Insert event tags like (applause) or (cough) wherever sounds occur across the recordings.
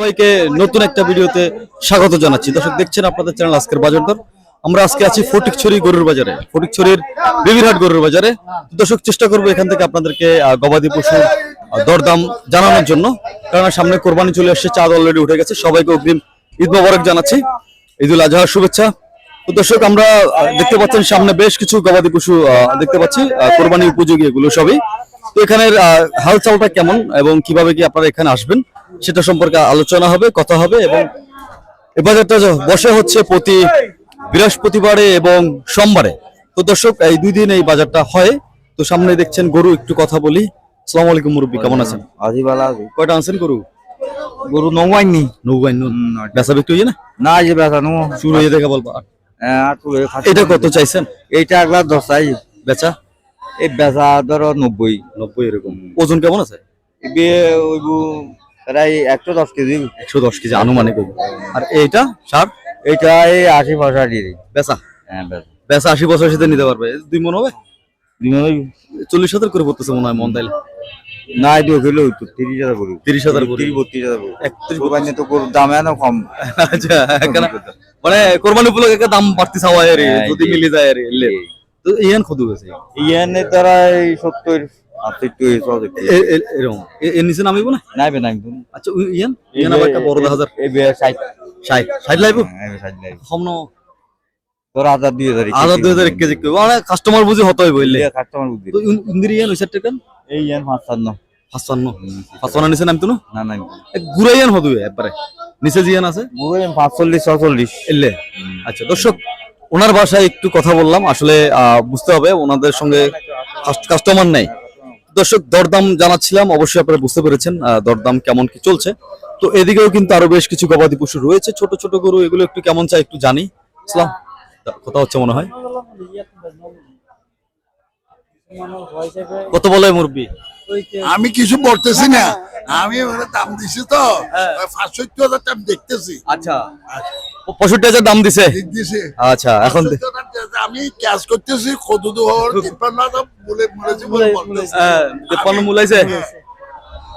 সবাইকে নতুন একটা ভিডিওতে স্বাগত জানাচ্ছি। দর্শক, দেখছেন আপনাদের চ্যানেল আজকের বাজার দর আমরা আজকে আছি ফটিকছড়ি গরুর বাজারে, ফটিকছড়ির বিবিরহাট গরুর বাজারে। দর্শক, চেষ্টা করব এখান থেকে আপনাদেরকে গবাদি পশুর দরদাম জানানোর জন্য। কারণ সামনে কোরবানি চলে আসছে চাঁদ অলরেডি উঠে গেছে। সবাইকে অগ্রিম ঈদ মোবারক জানাচ্ছি। ঈদুল আজহার শুভেচ্ছা। তো দর্শক, আমরা দেখতে পাচ্ছেন সামনে বেশ কিছু গবাদি পশু দেখতে পাচ্ছি কোরবানি উপযোগী এগুলো সবই। তো এখানের হালচালটা কেমন এবং কীভাবে কি আপনারা এখানে আসবেন সেটা সম্পর্কে আলোচনা হবে কথা হবে এবং এ বাজারটা বসে হচ্ছে প্রতি বৃহস্পতিবারে এবং সোমবারে। তো দর্শক এই দুই দিন এই বাজারটা হয়। তো সামনে দেখছেন গরু একটু কথা বলি। সালাম আলাইকুম মুরব্বী কেমন আছেন? কয়টা আনছেন গরু? গরু নৌয়াইনি নৌবাই বেচা বিক্রি হয়ে না? না যে বেচানো শুরু হয়ে দেখা বলবা। এটা কত চাইছেন? এইটা একলা দশাই বেচা? এই বেচা ধরো নব্বই। নব্বই এরকম। ওজন কেমন আছে? প্রায় একশো দশ কেজি। একশো দশ কেজি আনুমানিক আর এইটা সার? এইটা এই আশি দিয়ে বেচা? হ্যাঁ বেচা। বেচা আশি সাথে নিতে পারবে। দুই মন হবে? দুই চল্লিশ হাজার করে পড়তেছে মনে হয় মন তাইলে। না দুই কিলো তিরিশ হাজার গরু তিরিশ হাজার করে। তিরিশ বত্রিশ হাজার গরু একত্রিশ কোরবানি তো দাম এনে কম। আচ্ছা মানে কোরবানি উপলক্ষে দাম বাড়তি হওয়ায় আর হ্যাঁ, যদি মিলে যায় আর তো ইয়ান কত গেছে ইয়ানের দ্বারা এই সত্তর এরকম। এর নিচে নামিব না? নাইবে নাই আচ্ছা ইয়ান? ইয়ান আবার একটা বড় হাজার। ষাট। ষাট। ষাট লাইব? হ্যাঁ, ষাট নাই কম ন তোর হাজার দুই হাজার হাজার দুই হাজার কেজি কেউ মানে কাস্টমার বুঝি হত হইব এলে কাস্টমার বুদ্ধি তো ইন্দির ইয়ান ওই টাকা এই ইয়ান পাঁচপান্ন। পাঁচপান্ন। পাঁচপান্ন নিচে নামতো না? না না ঘুরে ইয়ান হদু একবারে। নিচে জিয়ান আছে? পুরো পাঁচচল্লিশ ছচল্লিশ এলে। আচ্ছা দর্শক ওনার ভাষায় একটু কথা বললাম। আসলে বুঝতে হবে ওনাদের সঙ্গে কাস্টমার নেই। দর্শক দরদাম জানাচ্ছিলাম অবশ্যই আপনারা বুঝতে পেরেছেন দরদাম কেমন কি চলছে। তো এদিকেও কিন্তু আরও বেশ কিছু গবাদি পশু রয়েছে ছোট ছোট গরু এগুলো একটু কেমন চাই একটু জানি। ইসলাম কথা হচ্ছে মনে হয়? কত বলে মুরব্বী? আমি কিছু বলতেছি না। আমি দাম দিছি তো। পাঁচষট্টি হাজার টাকা দেখতেছি। আচ্ছা। পঁয়ষট্টি হাজার দাম দিছে? আচ্ছা এখন দে- 65,000 টাকা আমি ক্যাশ করতেছি কত তিপ্পান্ন হাজার বলে বলেছি বলে বলতেছি। আহ, তেপ্পান্ন মূলাইছে?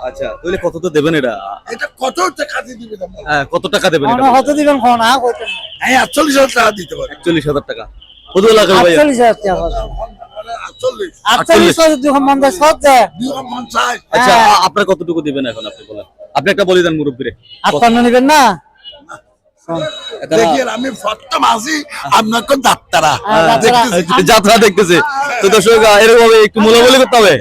আচ্ছা তাহলে কত তো দেবেন এটা? এটা কত টাকা দিবেন হ্যাঁ, কত টাকা দেবেন এটা? হতে দিবেন কোন হ্যাঁ কইতেন আমি আটচল্লিশ হাজার টাকা দিতে পারি। চল্লিশ হাজার টাকা। কত টাকা। পঞ্চাশ আচ্ছা আপনার কতটুকু দিবেন এখন আপনি বলেন? আপনি একটা বলে দেন মুরব্বীরে। আটপান্ন নিবেন না? আমি হ্যাঁ, যাত্রা। দেখতেছে। তো দর্শক এরকম ভাবে একটু মূলামূলি করতে হবে?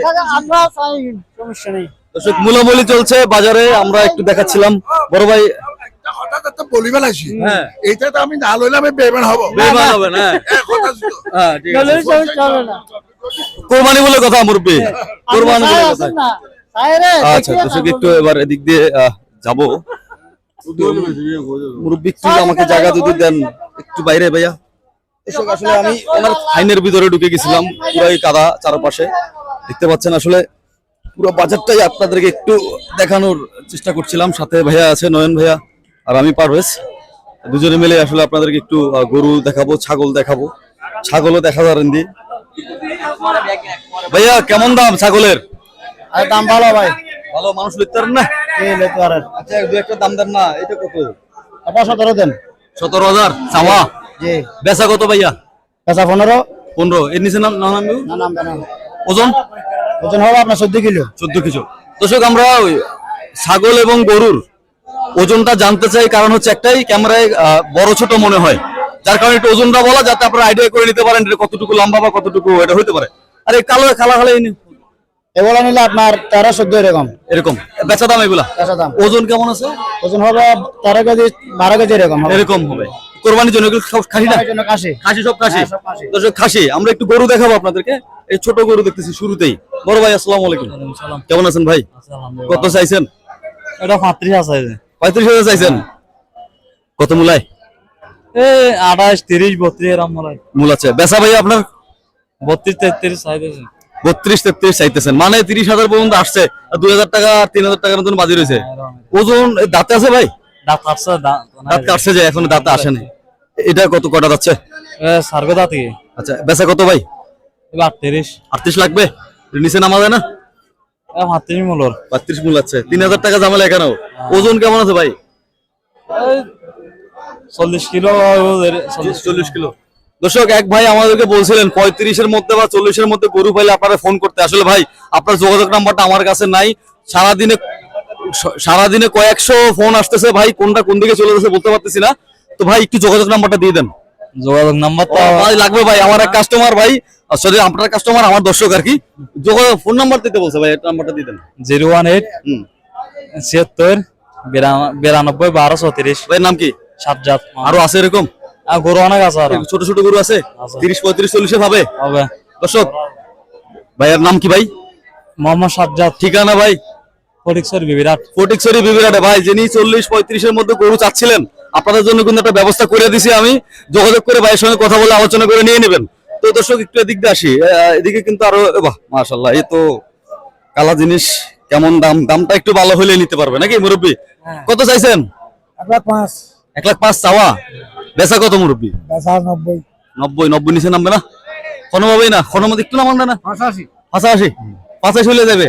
দর্শক মূলামূলি চলছে বাজারে আমরা একটু দেখাচ্ছিলাম। বড় ভাই হঠাৎ একটা হ্যাঁ। এইটা তো আমি না লইলে আমি বেমান হব। বেইমান হবে না কথা ছিল। হ্যাঁ ঠিক আছে। চলে চলে চলে না। কোরবানি বলে কথা মুরব্বী। কোরবানি বলে কথা। আচ্ছা দেখিয়ে দর্শক একটু এবার এদিক দিয়ে যাব। মুরব্বী একটু আমাকে জায়গা যদি দেন একটু বাইরে ভাইয়া। দর্শক আসলে আমি ওনার আইনের ভিতরে ঢুকে গেছিলাম পুরাই কাদা চারপাশে। দেখতে পাচ্ছেন আসলে পুরো বাজারটাই আপনাদেরকে একটু দেখানোর চেষ্টা করছিলাম। সাথে ভাইয়া আছে নয়ন ভাইয়া। আর আমি পারভেজ। দুজনে মিলে আসলে আপনাদেরকে একটু গরু দেখাবো ছাগল দেখাবো। ছাগলও দেখা যাবেন দি ভাইয়া কেমন দাম ছাগলের? আর দাম ভালো ভাই। ভালো মানুষ লিখতে পারেন না? পারেন। আচ্ছা দু একটা দাম দেন না এটা কত? আপনার সতেরো দেন। সতেরো হাজার চাওয়া? জি। বেচা কত ভাইয়া? পেঁচা পনেরো। পনেরো এর নিচে নাম না নাম ওজন? ওজন হবে আপনার চোদ্দ কিলো। চোদ্দ কেজি দর্শক আমরা ছাগল এবং গরুর ওজনটা জানতে চাই কারণ হচ্ছে একটাই ক্যামেরায় আহ, বড় ছোট মনে হয়। যার কারণে একটু ওজনটা বলা যাতে আপনারা আইডিয়া করে নিতে পারেন এটা কতটুকু লম্বা বা কতটুকু এটা হইতে পারে। আর এই কালো খালা খালা এগুলো নিলে আপনার তেরো চোদ্দ এরকম। এরকম। বেচা দাম এগুলা? পেঁচা দাম। ওজন কেমন আছে? ওজন হবে তেরো কেজি বারো কেজি এরকম এরকম হবে। কোরবানির জন্য সব খাসি না? খাসি। সব খাসি? হ্যাঁ, সব খাসি। দর্শক খাসি। আমরা একটু গরু দেখাবো আপনাদেরকে। এই ছোট গরু দেখতেছি শুরুতেই। বড় ভাই আসসালামু আলাইকুম। কেমন আছেন ভাই? কত চাইছেন? এটা পঁয়ত্রিশ আছে। পঁয়ত্রিশ হাজার চাইছেন? কত মূলায়? এ আঠাশ তিরিশ বত্রিশ এরকম মনে হয় মূল আছে। বেচা ভাই আপনার? বত্রিশ তেত্রিশ সাইতেছে বত্রিশ তেত্রিশ চাইতেছেন। মানে তিরিশ হাজার পর্যন্ত আসছে। দুই হাজার টাকা আর তিন হাজার টাকার মতন বাজি রয়েছে। ওজন এ, দাঁতে আছে ভাই? দাঁত কাটছে দাঁত কাটছে যে এখন দাঁতে আসেনি এটা কত কটা যাচ্ছে? সার্ভে দাঁত আচ্ছা বেচা কত ভাই? আটত্রিশ। আটত্রিশ লাগবে? নিচে নামা যায় না? আটত্রিশ মূলর বত্রিশ মূল আছে। তিন হাজার টাকা জামালা এখানেও। ওজন কেমন আছে ভাই? চল্লিশ কিলো চল্লিশ চল্লিশ কিলো। দর্শক এক ভাই আমাদেরকে বলছিলেন পঁয়ত্রিশের মধ্যে বা চল্লিশের মধ্যে গরু পাইলে আপনারা ফোন করতে। আসলে ভাই আপনার যোগাযোগ নাম্বারটা আমার কাছে নাই। সারাদিনে সারাদিনে কয়েকশো ফোন আসতেছে ভাই কোনটা কোন দিকে চলে যাচ্ছে বলতে পারতেছি না। তো ভাই একটু যোগাযোগ নাম্বারটা দিয়ে দেন। যোগাযোগ নাম্বার তো ভাই লাগবে ভাই আমার এক কাস্টমার ভাই। সরি আপনার কাস্টমার আমার দর্শক আর কি। যোগাযোগ ফোন নাম্বার দিতে বলছে ভাই এটা নাম্বারটা দিয়ে দেন। জিরো ওয়ান এইট ছিয়াত্তর বিরানব্বই বারো চৌত্রিশ ভাইয়ের নাম কি? সাতজাত। আরও আছে এরকম? আর গরু অনেক আছে আরও। ছোট ছোট গরু আছে। তিরিশ পঁয়ত্রিশ চল্লিশে ভাবে? হবে। দর্শক ভাইয়ের নাম কি ভাই? মোহাম্মদ সাতজাত। ঠিকানা ভাই? ফটিকসর বিবিরাট। ফটিকছড়ি বিবিরাটে। ভাই যিনি চল্লিশ পঁয়ত্রিশের মধ্যে গরু চাচ্ছিলেন আপনাদের জন্য কিন্তু একটা ব্যবস্থা করে দিছি আমি। যোগাযোগ করে ভাইয়ের সঙ্গে কথা বলে আলোচনা করে নিয়ে নেবেন। তো দর্শক একটু এদিক দিয়ে আসি। এদিকে কিন্তু আরও বাহ মাশাল্লাহ এই তো কালা জিনিস কেমন দাম? দামটা একটু ভালো হলে নিতে পারবে নাকি মুরব্বী? কত চাইছেন? পাঁচ। এক লাখ পাঁচ চাওয়া? বেচা কত মুরব্বী? বেচা নব্বই। নব্বই নব্বই নিচে নামবে না? কোনোভাবেই না? কোনো মধ্যে একটু নামান না পঁচাশি। পাঁচাশি? পাঁচাশি হলে যাবে।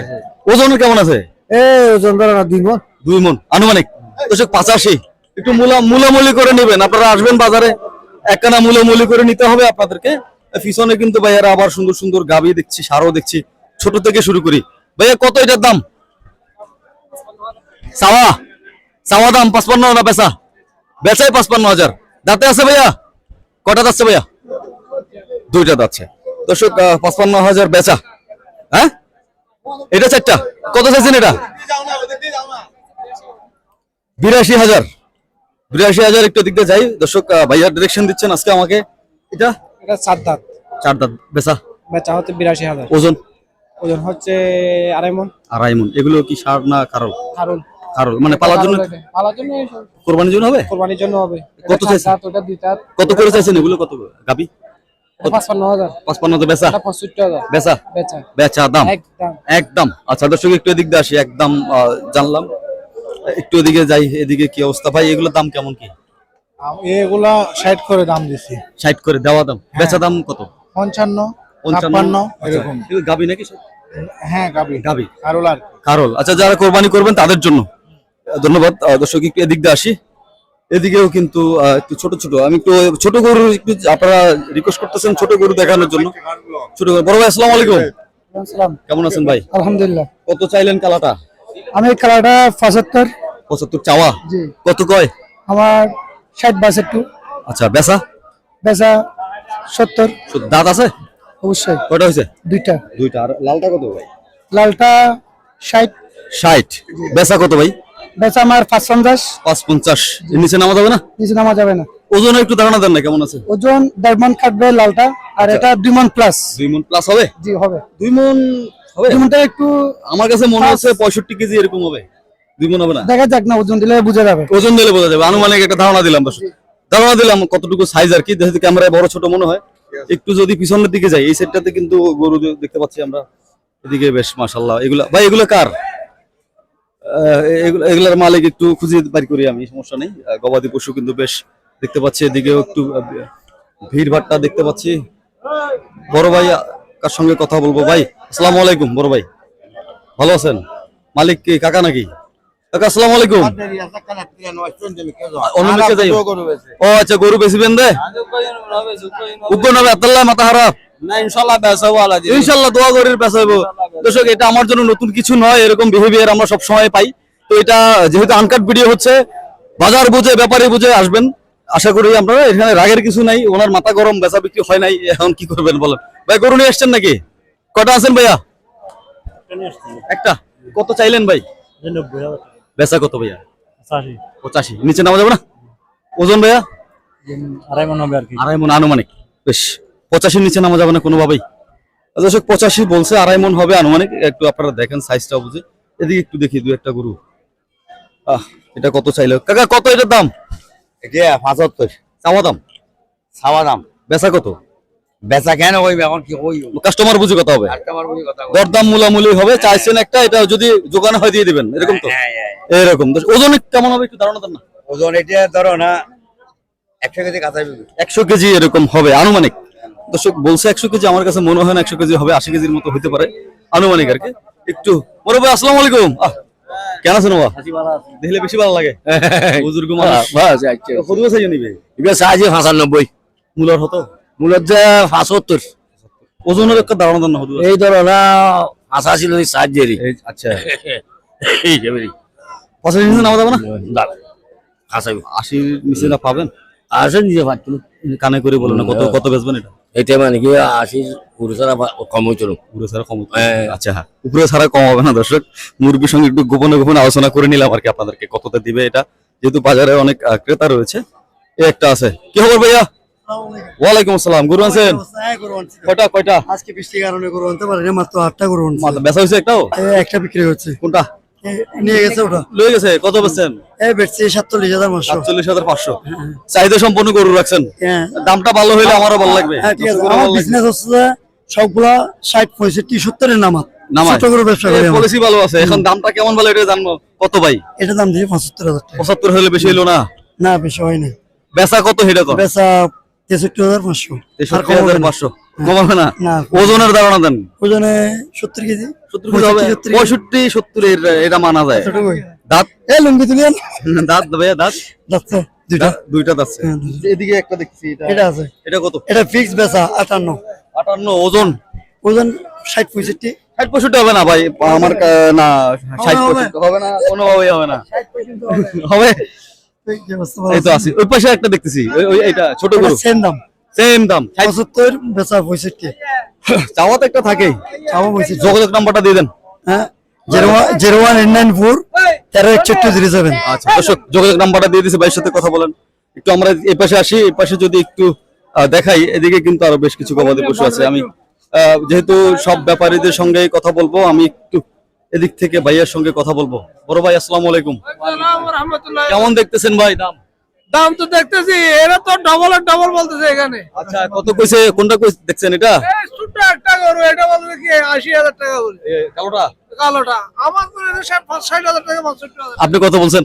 ওজনের কেমন আছে? এ ওজন ধরে দুই মন। দুই মন। আনুমানিক। দর্শক পাঁচাশি। একটু মূলা মূলামূলি করে নেবেন। আপনারা আসবেন বাজারে, একখানা মূলামূলি করে নিতে হবে আপনাদেরকে। পিছনে কিন্তু ভাইয়ারা আবার সুন্দর সুন্দর গাবি দেখছি, সারও দেখছি। ছোট থেকে শুরু করি। ভাইয়া, কত এটার দাম? সাওয়া সাওয়া দাম, পাঁচপান্ন না বেচা? বেচাই পাঁচপান্ন হাজার। দাঁতে আছে ভাইয়া? কটা যাচ্ছে ভাইয়া? দুইটা যাচ্ছে দর্শক পাঁচপান্ন হাজার বেচা। হ্যাঁ? এটা চারটা। কত চাইছেন এটা? বিরাশি হাজার। বিরাশি হাজার একটু দিক দিয়ে যাই। দর্শক আহ, ভাইয়া ডিরেকশন দিচ্ছেন আজকে আমাকে। এটা? এটা সাত দাঁত চার দাঁত বেচা। বেচা হচ্ছে বিরাশি হাজার। ওজন? ওজন হচ্ছে আড়াই মন। আড়াই মন। এগুলো কি সার না কারল কারণ কারল মানে পালার জন্য পালার জন্য কোরবানির জন্য হবে? কোরবানির জন্য হবে। কত এটা চাইছে? ওটা দুই দাঁত। কত করে চাইছেন এগুলো? কত গাবি? একদম। আচ্ছা দর্শক একটু এদিক দিয়ে আসি। একদম জানলাম। একটু এদিকে যাই এদিকে কি অবস্থা? ভাই এগুলোর দাম কেমন কি? এগুলা ষাট করে দাম দিছি। ষাট করে দেওয়া দাম। বেচা দাম কত? পঞ্চান্ন পঞ্চান্ন। আচ্ছা, এরকম। গাবি নাকি হ্যাঁ গাবি। গাবি। কারোল আর। কারল। আচ্ছা যারা কোরবানি করবেন তাদের জন্য। ধন্যবাদ। দর্শক একটু এদিক দিয়ে আসি। এদিকেও কিন্তু আহ, একটু ছোট ছোট। আমি একটু ছোট গরু একটু আপনারা রিকোয়েস্ট করতেছেন ছোট গরু দেখানোর জন্য। ছোট গরু। বড় ভাই আসসালামু আলাইকুম। কেমন আছেন ভাই? আলহামদুলিল্লাহ। কত চাইলেন কালাটা? আমি কালারটা পঁচাত্তর। পঁচাত্তর চাওয়া। কত কয়? আমার ষাট বাষট্টি আচ্ছা বেচা? বেচা সত্তর। দাঁত আছে? অবশ্যই। কয়টা হয়েছে? দুইটা। দুইটা। আর লালটা কত ভাই? লালটা ষাট। ষাট। বেচা কত ভাই? বেচা আমার পাঁচ পঞ্চাশ পাঁচ পঞ্চাশ নিচে নামা যাবে না? নিচে নামা যাবে না। ওজনে একটু ধারণা দেন না কেমন আছে? ওজন দেড় মন কাটবে লালটা আর এটা দুই মন প্লাস দুই মন প্লাস হবে? জি হবে। দুই মন হবে? দুই একটু আমার কাছে মনে হচ্ছে পঁয়ষট্টি কেজি এরকম হবে। দুই মন হবে না? দেখা যাক না ওজন দিলে বোঝা যাবে। ওজন দিলে বোঝা যাবে। আনুমানিক একটা ধারণা দিলাম দর্শক। ধারণা দিলাম কতটুকু সাইজ আর কি যেহেতু ক্যামেরায় বড় ছোট মনে হয়। একটু যদি পিছনের দিকে যাই এই সেটটাতে কিন্তু গরু দেখতে পাচ্ছি আমরা। এদিকে বেশ মাশাল্লাহ এগুলা ভাই এগুলো কার? এগুলো- এগুলার মালিক একটু খুঁজে বাড়ি করি আমি সমস্যা নেই। গবাদি পশু কিন্তু বেশ দেখতে পাচ্ছি। এদিকেও একটু ভিড় ভাট্টা দেখতে পাচ্ছি। বড় ভাই কার সঙ্গে কথা বলব? ভাই আসসালামু আলাইকুম, বড় ভাই। ভালো আছেন? মালিক কি কাকা নাকি? কাকা, আসসালামু আলাইকুম। অন্য যাই ও আচ্ছা গরু বেশি বেন দে। উগ্র নবে আতাল্লাহ, মাথা এটা আমার জন্য নতুন কিছু নয়, এরকম বিহেভিয়ার আমরা সব সময় পাই। তো এটা যেহেতু আনকাট ভিডিও হচ্ছে, বাজার বুঝে, ব্যাপারী বুঝে আসবেন। আশা করি আপনারা এখানে রাগের কিছু নাই, ওনার মাথা গরম, বেচা বিক্রি হয় নাই, এখন কি করবেন বলেন। ভাই, গরু নিয়ে আসছেন নাকি? কটা আছেন ভাইয়া? একটা কত চাইলেন ভাই? বেচা কত ভাইয়া? পঁচাশি। নিচে নামা যাবে না? ওজন ভাইয়া? আড়াই মন হবে আর কি। আড়াই মন আনুমানিক। বেশ। পঁচাশির নিচে নামা যাবে না কোনোভাবেই। দর্শক পঁচাশি বলছে আড়াই মন হবে আনুমানিক। একটু আপনারা দেখেন সাইজটা বুঝে। এদিকে একটু দেখি দু একটা গরু। আহ এটা কত চাইলো? কাকা কত এটার দাম? এটা পঁচাত্তর? চাওয়া দাম? ছাওয়া দাম। বেচা কত? বেচা কেন ওই এখন কি ওই কাস্টমার বুঝে কত হবে। আমার বুঝি কথা দরদাম মূলামূলি হবে চাইছেন একটা এটা যদি যোগানো হয় দিয়ে দিবেন এরকম তো? হ্যাঁ হ্যাঁ এরকম। তো ওজন কেমন হবে একটু ধারণা দেন না। ওজন এটা ধরো না একশো কেজি বিক্রি একশো কেজি এরকম হবে আনুমানিক। দর্শক বলছে একশো কেজি আমার কাছে মনে হয় না একশো কেজি হবে আশি কেজির মতো হতে পারে। আনুমানিক আর কি। একটু বড় ভাই আসসালামু আলাইকুম। আহ, কেন আছেন বাবা? দেখলে বেশি ভালো লাগে। বুজুর্গ মানুষ। কত বছর নিবে? এটা সাহায্যে পাঁচানব্বই। মূলার হতো? মূলত পাঁচাত্তর ওজনের একটা ধারণা দেন না এই ধরো না আশা ছিল ওই সাহায্যেরই আচ্ছা। (laughs) এই যাবেরই পঁচাশি নিচে নামা যাবে না? খাসাই আশির নিচে না পাবেন? নিজে কানে করে বলো না কত কত বেচবেন এটা? এটা মানে কি আশির কম হইছিল উপরে ছাড়া কম হ্যাঁ। আচ্ছা হ্যাঁ। উপরে ছাড়া কম হবে না দর্শক। মুরগির সঙ্গে একটু গোপনে গোপনে আলোচনা করে নিলাম আর কি আপনাদেরকে কতটা দিবে এটা। যেহেতু বাজারে অনেক ক্রেতা রয়েছে এই একটা আছে। কি খবর ভাইয়া? ওয়ালাইকুম আসসালাম গুরু আছেন কয়টা কয়টা? আজকে বৃষ্টির কারণে গরু আনতে পারি মাত্র আটটা গরু আনছে। বেচা হয়েছে একটাও? একটা বিক্রি হচ্ছে কোনটা? নিয়ে গেছে ওটা। লয়ে গেছে কত বেচছেন? এই বেচছে সাতচল্লিশ হাজার পাঁচশো। সাতচল্লিশ হাজার পাঁচশো। চাহিদা সম্পন্ন গরু রাখছেন? হ্যাঁ। দামটা ভালো হইলে আমারও ভালো লাগবে। হ্যাঁ ঠিক আছে। আমার বিজনেস হচ্ছে সবগুলা ষাট পঁয়ষট্টি সত্তরের নামাত। ছোট করে ব্যবসা করি পলিসি ভালো আছে। এখন দামটা কেমন ভালো এটা জানব। কত ভাই? এটা দাম দিয়ে পঁচাত্তর হাজার পঁচাত্তর হলে বেশি হইল না? না বেশি হয় না বেচা কত সেটা তো। বেচা তেষট্টি হাজার পাঁচশো। তেষট্টি হাজার পাঁচশো। কমাবে না। ওজনের ধারণা দেন। ওজনে সত্তর কেজি। সত্তর কেজি হবে। পঁয়ষট্টি, সত্তর এটা মানা যায়। দাঁত? এই লুঙ্গি তুলি (laughs) দাঁত ভাইয়া দাঁত? যাচ্ছে দুইটা। দাঁত? দুইটা দাঁত হ্যাঁ, এদিকে একটা দেখছি এটা এটা আছে। এটা কত? এটা ফিক্স বেচা আটান্ন। আটান্ন ওজন? ওজন ষাট পঁয়ষট্টি। ষাট পঁয়ষট্টি হবে না ভাই আমার না ষাট হবে। পঁয়ষট্টি হবে না কোনোভাবেই হবে না। হবে? এই তো আছে। ওই পাশে একটা দেখতেছি। ওই- ওই এটা ছোট গরু। সেম দাম। সেম দাম। পঁচাত্তর বেচা পঁয়ষট্টি। চাওয়া তো একটা থাকেই চাবো পঁয়ষট্টি। যোগাযোগ নাম্বারটা দিয়ে দেন। হ্যাঁ zero one eight nine four তেরো একষট্টি জিরো সেভেন। আচ্ছা দর্শক যোগাযোগ নাম্বারটা দিয়ে ভাইয়ের সাথে কথা বলেন। একটু আমরা এই পাশে আসি এই পাশে যদি একটু দেখাই এদিকে কিন্তু আরও বেশ কিছু গবাদি পশু আছে। আমি আহ, যেহেতু সব ব্যাপারীদের সঙ্গে কথা বলব আমি একটু এদিক থেকে ভাইয়ের সঙ্গে কথা বলব। বড় ভাই আসসালামু আলাইকুম। কেমন দেখতেছেন ভাই দাম? দাম তো দেখতেছি এরা তো ডবল আর ডবল বলতেছে এখানে। আচ্ছা কত কইছে কোনটা কইছে দেখছেন এটা? ছোট্ট একটা গরু এটা বলবে কি আশি হাজার টাকা বলে। কালোটা? কালোটা। আমার তো এটা ষাট পাঁচ- ষাট হাজার টাকা পঁয়ষট্টি হাজার আপনি কত বলছেন?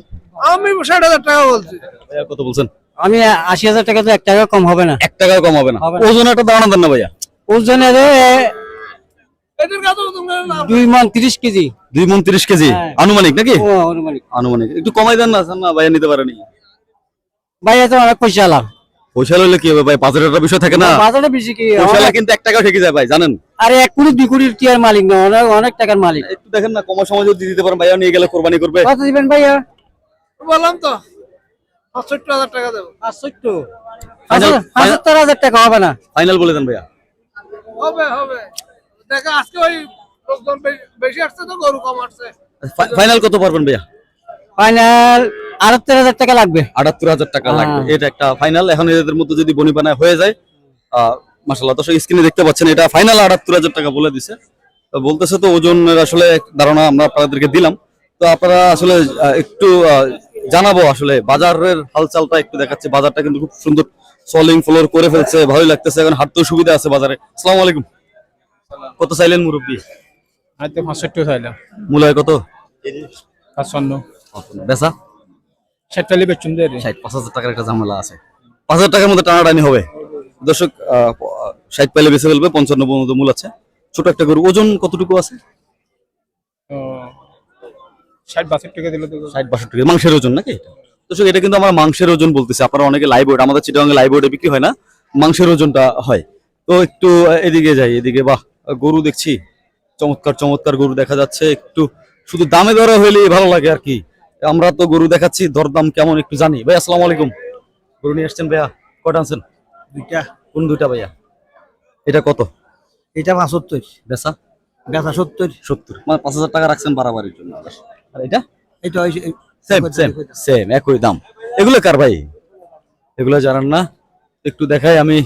আমি ষাট হাজার টাকা বলছি। ভাইয়া কত বলছেন? আমি আশি হাজার টাকা তো এক টাকা কম হবে না। এক টাকা কম হবে না। হবে না। ওজন একটা দাঁড়ানো দেন না ভাইয়া। ওজনের এদের কাছে তোমরা লাভ দুই মান তিরিশ কেজি। দুই মন তিরিশ কেজি? হ্যাঁ। আনুমানিক নাকি? ও আনুমানিক। একটু কমাই দেন না না ভাইয়া নিতে পারেনি। ভাই এত অনেক পয়সা লাভ পয়সা লইলে কি হবে ভাই? পাঁচ হাজার বিষয় থাকে না। বাজারে বেশি কি? পয়সা কিন্তু এক টাকা ঠেকে যায় ভাই জানেন? আরে এক কোটি দুই কোটির টিয়ার মালিক না অনেক অনেক টাকার মালিক। একটু দেখেন না কমার সময় যদি দিতে পারেন ভাইয়া নিয়ে গেলে কোরবানি করবে। কত দিবেন ভাইয়া? বললাম তো পঁয়ষট্টি হাজার টাকা দেবো। পাঁচশো হাজার টাকা হবে না। ফাইনাল বলে দেন ভাইয়া। হবে হবে। দেখা আজকে ওই লোকজন বেশি আসছে তো গরু কম আসছে। ফাইনাল কত পারবেন ভাইয়া? ফাইনাল আটাত্তর হাজার টাকা লাগবে। আটাত্তর হাজার টাকা লাগবে। হ্যাঁ। এটা একটা ফাইনাল এখন এদের মধ্যে যদি বনিপানা হয়ে যায় আহ মাসাল্লাহ দর্শক স্ক্রিনে দেখতে পাচ্ছেন এটা ফাইনাল আটাত্তর হাজার টাকা বলে দিছে। তো বলতেছে তো ওজনের আসলে ধারণা আমরা আপনাদেরকে দিলাম। তো আপনারা আসলে একটু আহ, জানাব আসলে বাজারের হালচালটা একটু দেখাচ্ছে। বাজারটা কিন্তু খুব সুন্দর সলিং ফ্লোর করে ফেলছে ভালোই লাগতেছে। এখন হাঁটতেও সুবিধা আছে বাজারে। আসসালামু আলাইকুম। কত চাইলেন মুরব্বী? হয়তো পঁয়ষট্টি চাইলাম। মূলায় কত? পাঁচপান্ন। বেচা? ষাটটালি বেচুন ষাট পাঁচ হাজার টাকার একটা ঝামেলা আছে। পাঁচ হাজার টাকার মধ্যে টানাটানি হবে। দর্শক ষাট পাইলে বেঁচে ফেলবে পঞ্চান্ন মতো মূল আছে। ছোট একটা গরু ওজন কতটুকু আছে? ষাট বাষট্টি টাকা দিলে ষাট বাষট্টি কেজি। মাংসের ওজন নাকি? দর্শক এটা কিন্তু আমার মাংসের ওজন বলতেছে। আপনারা অনেকে লাইভ ওয়েট আমাদের চিটাগাঙ্গে লাইভ ওয়েটে বিক্রি হয় না। মাংসের ওজনটা হয়। তো একটু এদিকে যাই এদিকে বাহ। গরু দেখছি। চমৎকার চমৎকার গরু দেখা যাচ্ছে। একটু শুধু দামে দরে হইলে ভালো লাগে আর কি। আমরা তো গরু দেখাচ্ছি দরদাম কেমন একটু জানি। ভাই আসসালামু আলাইকুম। গরু নিয়ে আসছেন ভাইয়া কটা আনছেন? দুইটা। কোন দুইটা ভাইয়া? এটা কত? এটা পাঁচাত্তর। বেচা? গাছা সত্তর। সত্তর। মানে পাঁচ হাজার টাকা রাখছেন বাড়াবাড়ির জন্য আর এটা? এটা সেম সেম সেম একই দাম। এগুলো কার ভাই? এগুলো জানান না? একটু দেখাই আমি।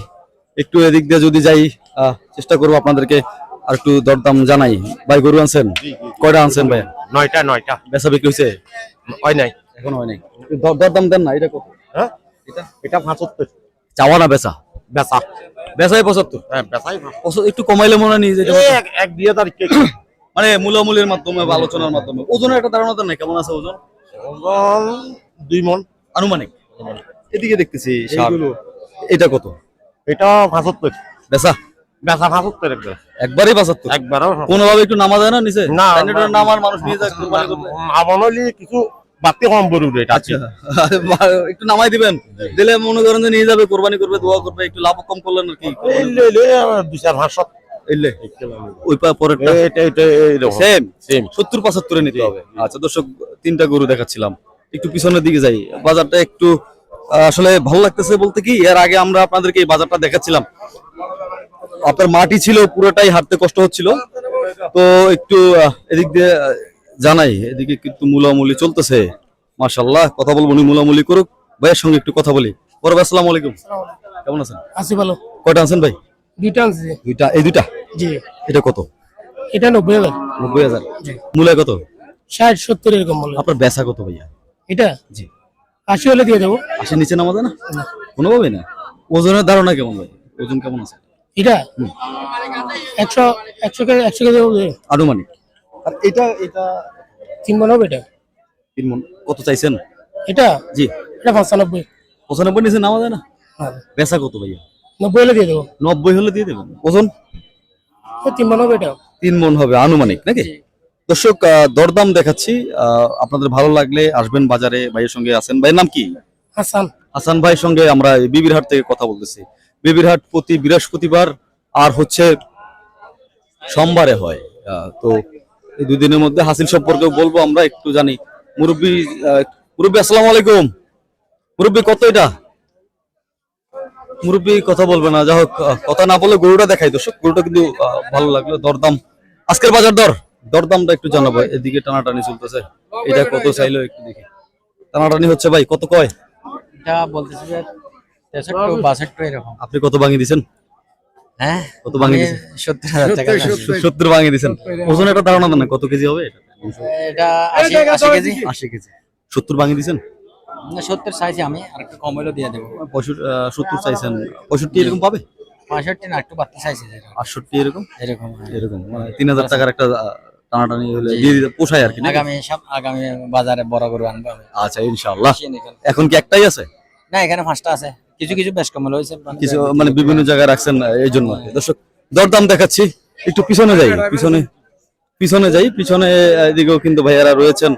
একটু এদিক দিয়ে যদি যাই চেষ্টা করব আপনাদেরকে আর একটু দরদাম জানাই। ভাই গরু আনছেন? কয়টা আনছেন ভাই? নয়টা নয়টা। বেচা বিক্রি হয়েছে হয় নাই। এখন হয় নাই। দর- দরদাম দেন না এটা কত? হ্যাঁ? এটা? পঁচাত্তর। চাওয়া না বেচা? বেচা। বেচাই পঁচাত্তর? হ্যাঁ বেচাই একটু কমাইলে মনে হয় যেতে এক দিয়ে তারিখ মানে মূলামূলির মাধ্যমে বা আলোচনার মাধ্যমে। ওজনের একটা ধারণা দেন না কেমন আছে ওজন? ওজন দুই মন। আনুমানিক। এদিকে দেখতেছি। এটা কত? এটা পঁচাত্তর। বেচা? বেচা একবার একবারই একবারও কোনোভাবে একটু নামা যায় না নিচে? না, নামার মানুষ নিয়ে যায় কিছু কম বড় এটা। আছে একটু নামাই দিবেন। দিলে মনে করেন যে নিয়ে যাবে কোরবানি করবে দোয়া করবে একটু লাভ কম করলেন আর কি? দুই চার হাঁস এলে ওই পরেরটা? এটা এটা সেম সেম সত্তর পঁচাত্তরে নিতে হবে। আচ্ছা দর্শক তিনটা গরু দেখাচ্ছিলাম। একটু পিছনের দিকে যাই। বাজারটা একটু আসলে ভালো লাগতেছে বলতে কি এর আগে আমরা আপনাদেরকে এই বাজারটা দেখাচ্ছিলাম। আপনার মাটি ছিল পুরোটাই হাঁটতে কষ্ট হচ্ছিল। তো একটু এদিক দিয়ে জানাই এদিকে কিন্তু মূলামূলি চলতেছে। মাশাল্লাহ কথা বলব উনি মূলামূলি করুক। ভাইয়ের সঙ্গে একটু কথা বলি। বড় ভাই আসসালামু আলাইকুম। কেমন আছেন? আশি ভালো। কয়টা আছেন ভাই? দুইটা আনছি। দুইটা এই দুইটা? জি। এটা কত? এটা নব্বই হাজার। নব্বই হাজার। মূলায় কত? ষাট সত্তর এরকম আপনার বেচা কত ভাইয়া? এটা? জি। আশি হলে দিয়ে দেবো। আশি নিচে নামা যায় না? কোনোভাবেই না। ওজনের ধারণা কেমন ভাই? ওজন কেমন আছে? এটা? একশো একশো কেজি একশো কেজি আনুমানিক। আর এটা এটা? তিন মন হবে এটা? তিন মন। কত চাইছেন? এটা? জি। এটা পঁচানব্বই। পঁচানব্বই নিচে নামা যায় না? হ্যাঁ। বেচা কত ভাইয়া? নব্বই হলে দিয়ে দেবো। নব্বই হলে দিয়ে দেবেন। ওজন? তিন মন হবে এটা। তিন মন হবে আনুমানিক নাকি? দর্শক দরদাম দেখাচ্ছি। আপনাদের ভালো লাগলে আসবেন বাজারে ভাইয়ের সঙ্গে আছেন। ভাইয়ের নাম কি? হাসান। হাসান ভাইয়ের সঙ্গে আমরা বিবিরহাট থেকে কথা বলতেছি। বিবিরহাট প্রতি বৃহস্পতিবার আর হচ্ছে সোমবারে হয়। তো এই দুই দিনের মধ্যে হাসিল সম্পর্কে বলব আমরা একটু জানি। মুরব্বী মুরব্বী আসসালামু আলাইকুম। মুরব্বী কত এটা? মুরব্বী কথা বলবে না। যা হোক কথা না বলে গরুটা দেখাই দর্শক। গরুটা কিন্তু ভালো লাগল। দরদাম। আজকের বাজার দর? দরদামটা একটু জানাব এদিকে টানাটানি চলতেছে। এটা কত চাইলো একটু দেখি। টানাটানি হচ্ছে ভাই কত কয়? এটা বলতেছি এরকম। আপনি কত ভাঙি দিছেন? হ্যাঁ? কত ভাঙি আমি দিছেন? সত্তর হাজার টাকা সত্তর ভাঙি দিছেন। ওজন একটা ধারণা দেন কত কেজি হবে এটা? এটা আশি আশি কেজি। আশি কেজি। সত্তর ভাঙি দিছেন? না সত্তর চাইছি আমি আর একটু কম দিয়ে দেবো। পঁয়ষট্টি আহ, সত্তর চাইছেন। পঁয়ষট্টি এরকম পাবে? না একটু বাড়তে চাইছি যেটা। আটষট্টি এরকম? এরকম হ্যাঁ। এরকম মানে তিন হাজার টাকার একটা টানাটানি হলে দিয়ে দিতে পোষায় আর কি আগামী আগামী বাজারে বড় গরু আনব আচ্ছা ইনশাআল্লাহ। এখন কি একটাই আছে? না এখানে পাঁচটা আছে। কিছু কিছু বেশ কম হয়েছে কিছু মানে বিভিন্ন জায়গায় রাখছেন এই জন্য দর্শক দরদাম দেখাচ্ছি। একটু পিছনে যাই পিছনে পিছনে যাই পিছনে এদিকেও কিন্তু ভাইয়ারা রয়েছেন।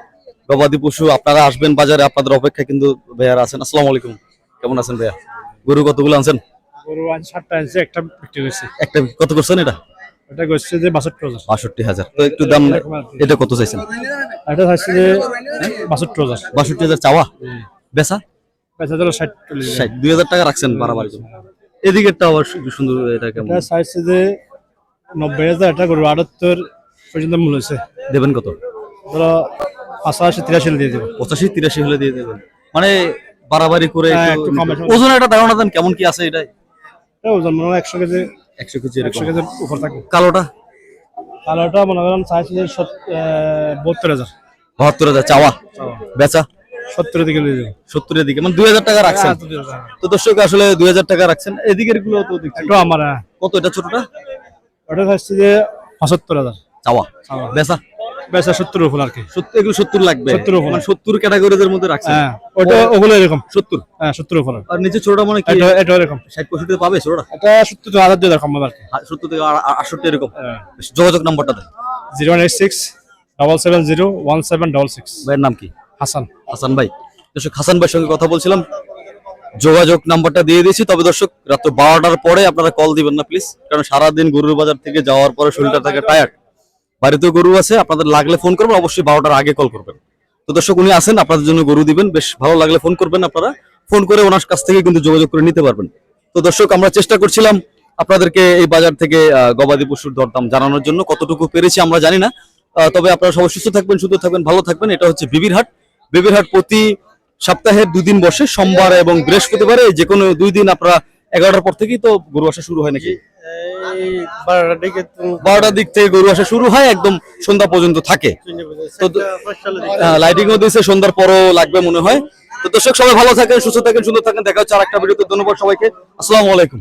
গবাদি পশু আপনারা আসবেন বাজারে আপনাদের অপেক্ষা কিন্তু ভাইয়ারা আছেন। আসসালামু আলাইকুম। কেমন আছেন ভাইয়া? গরু কতগুলো আনছেন? গরু আজ সাতটা আছে একটা বিক্রি হয়েছে একটা কত করছেন এটা? এটা করছে যে বাষট্টি হাজার। বাষট্টি হাজার। তো একটু দাম এটা কত চাইছেন? এটা থাকছে যে বাষট্টি হাজার। বাষট্টি হাজার চাওয়া? বেচা? বেচা ধরো ষাট চল্লিশ হাজার। ষাট দুই হাজার টাকা রাখছেন বাড়াবাড়ি এদিকেরটা আবার সুন্দর এটা কেমন? এটা চাইছে যে নব্বই হাজার এটা গরু আটাত্তর পর্যন্ত মূল হয়েছে। দেবেন কত? ধরো পাঁচাশি তিরাশি দিয়ে দেবো। পঁচাশি তিরাশি হলে দিয়ে দেবেন। মানে বাড়াবাড়ি করে হ্যাঁ। ওজন একটা ধারণা দেন কেমন কি আছে এটাই? এটা ওজন মনে হয় একশো কেজি একশো কেজি একশো কেজির উপর থাকবে কালোটা? কালোটা মনে করেন চাইছে যে বত্তর হাজার। বাহাত্তর হাজার চাওয়া? বেচা? সত্তর দিকে সত্তরের দিকে মানে দুই হাজার টাকা রাখছেন। তো দর্শক আসলে দুই হাজার টাকা রাখছেন। এদিকেরগুলো তো দেখছি। একটু আমার হ্যাঁ। কত এটা ছোটটা? ওটা চাইছে যে পঁচাত্তর হাজার। চাওয়া। বেচা? বেচা সত্তর আর কি। এগুলো সত্তর লাগবে। 70 উপরে। মানে সত্তর ক্যাটাগরিদের মধ্যে রাখছেন। হ্যাঁ ওটা ওগুলো এরকম। সত্তর? হ্যাঁ সত্তর আর নিচে ছোটটা মানে কি? এটা এরকম ষাট পঁয়ষট্টি পাবে ছোটটা। এটা সত্তর দিয়ে দেখাম আর কি। সত্তর থেকে আটষট্টি এরকম। যোগাযোগ নাম্বারটা দেন। Zero eight six double seven zero one seven double six. ভাইয়ের নাম কি? হাসান। হাসান ভাই। দর্শক হাসান ভাইয়ের সঙ্গে কথা বলছিলাম। যোগাযোগ নাম্বারটা দিয়ে দিয়েছি। তবে দর্শক রাত্র বারোটার পরে আপনারা কল দিবেন না প্লিজ কারণ সারাদিন গরুর বাজার থেকে যাওয়ার পরে শরীরটা থাকে টায়ার্ড বাড়িতেও গরু আছে, আপনাদের লাগলে ফোন করবেন, অবশ্যই বারোটার আগে কল করবেন। তো দর্শক, উনি আসেন আপনাদের জন্য গরু দিবেন, বেশ ভালো লাগলে ফোন করবেন আপনারা। ফোন করে ওনার কাছ থেকে কিন্তু যোগাযোগ করে নিতে পারবেন। তো দর্শক, আমরা চেষ্টা করছিলাম আপনাদেরকে এই বাজার থেকে গবাদি পশুর দরদাম জানানোর জন্য, কতটুকু পেরেছি আমরা জানি না। তবে আপনারা সবাই সুস্থ থাকবেন সুস্থ থাকবেন, ভালো থাকবেন, এটা হচ্ছে বিবির হাট বিবির হাট প্রতি সপ্তাহের দুই দিন বসে, সোমবার এবং বৃহস্পতিবারে যে কোনো দুই দিন আপনারা এগারোটার পর থেকেই তো গরু আসা শুরু হয় নাকি? বারোটার দিক থেকে গরু আসা শুরু হয় একদম সন্ধ্যা পর্যন্ত থাকে। তো লাইটিং ও দিয়েছে সন্ধ্যার পরও লাগবে মনে হয়। তো দর্শক সবাই ভালো থাকেন সুস্থ থাকেন সুন্দর থাকেন। দেখা হচ্ছে আর একটা ভিডিওতে। ধন্যবাদ সবাইকে। আসসালামু আলাইকুম।